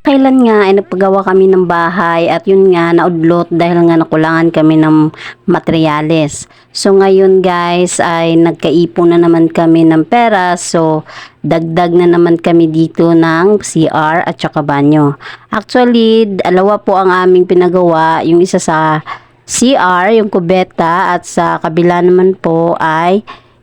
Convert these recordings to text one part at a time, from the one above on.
Kailan nga ay nagpagawa kami ng bahay at yun nga naudlot dahil nga nakulangan kami ng materyales. So ngayon guys ay nagkaipon na naman kami ng pera so dagdag na naman kami dito ng CR at saka banyo. Actually dalawa po ang aming pinagawa yung isa sa CR yung kubeta at sa kabila naman po ay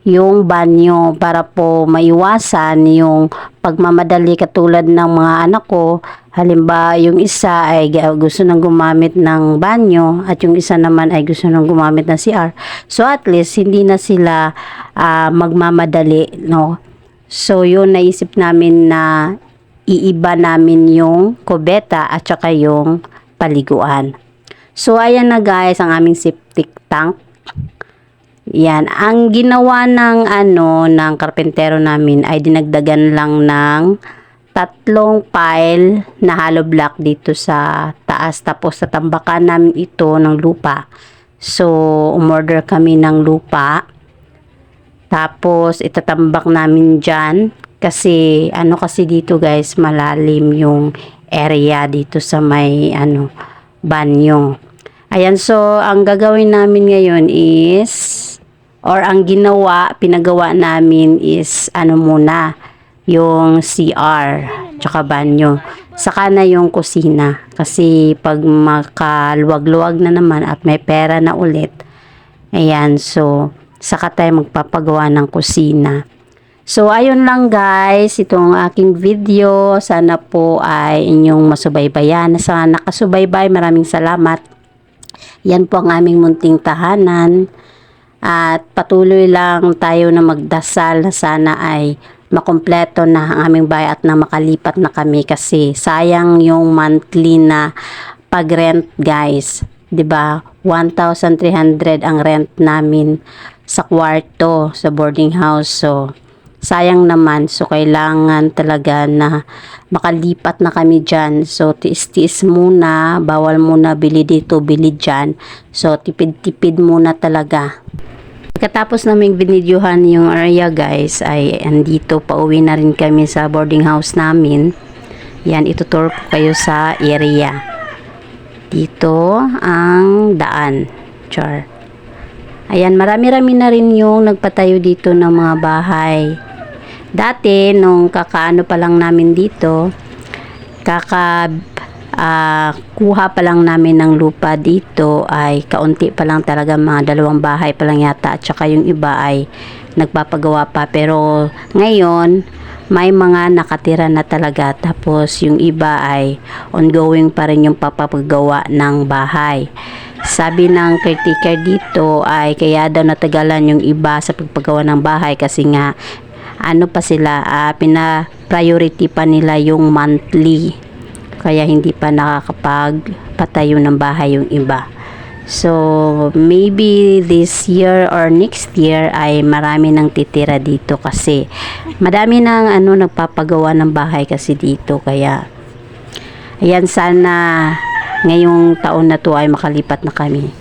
yung banyo para po maiwasan yung pagmamadali katulad ng mga anak ko. Halimbawa, yung isa ay gusto nang gumamit ng banyo at yung isa naman ay gusto nang gumamit ng CR. So at least hindi na sila ah, magmamadali, no? So yun naisip namin na iiba namin yung kubeta at saka yung paliguan. So ayan na guys ang aming septic tank. Yan, ang ginawa ng ano ng karpentero namin ay dinagdagan lang ng tatlong pile na hollow block dito sa taas tapos sa tambakan namin ito ng lupa. So, umorder kami ng lupa. Tapos itatambak namin diyan kasi ano kasi dito guys malalim yung area dito sa may ano banyo. Ayan, so ang gagawin namin ngayon is or ang ginawa, pinagawa namin is ano muna, yung CR, tsaka banyo. Saka na yung kusina. Kasi pag makaluwag-luwag na naman at may pera na ulit, ayan, so saka tayo magpapagawa ng kusina. So, ayun lang guys, itong aking video. Sana po ay inyong masubaybayan. Sa nakasubaybay, maraming salamat. Yan po ang aming munting tahanan. At patuloy lang tayo na magdasal na sana ay makumpleto na ang aming bahay at na makalipat na kami kasi sayang yung monthly na pag-rent guys. 'Di ba? 1,300 ang rent namin sa kwarto sa boarding house. So, sayang naman. So, kailangan talaga na makalipat na kami dyan. So, tiis-tiis muna. Bawal muna bili dito, bili dyan. So, tipid-tipid muna talaga. Pagkatapos naming binidyohan yung area guys, ay andito pauwi na rin kami sa boarding house namin. Yan, itutur ko kayo sa area. Dito ang daan. Char. Ayan, marami-rami na rin yung nagpatayo dito ng mga bahay. Dati, nung kakaano pa lang namin dito, kaka ah, kuha pa lang namin ng lupa dito ay kaunti pa lang talaga mga dalawang bahay pa lang yata. At saka yung iba ay nagpapagawa pa. Pero ngayon may mga nakatira na talaga. Tapos yung iba ay ongoing pa rin yung papagawa ng bahay. Sabi ng caretaker dito ay kaya daw natagalan yung iba sa pagpagawa ng bahay kasi nga ano pa sila ah, pina priority pa nila yung monthly kaya hindi pa nakakapagpatayo ng bahay yung iba. So, maybe this year or next year ay marami nang titira dito kasi madami nang ano nagpapagawa ng bahay kasi dito kaya ayan sana ngayong taon na to ay makalipat na kami.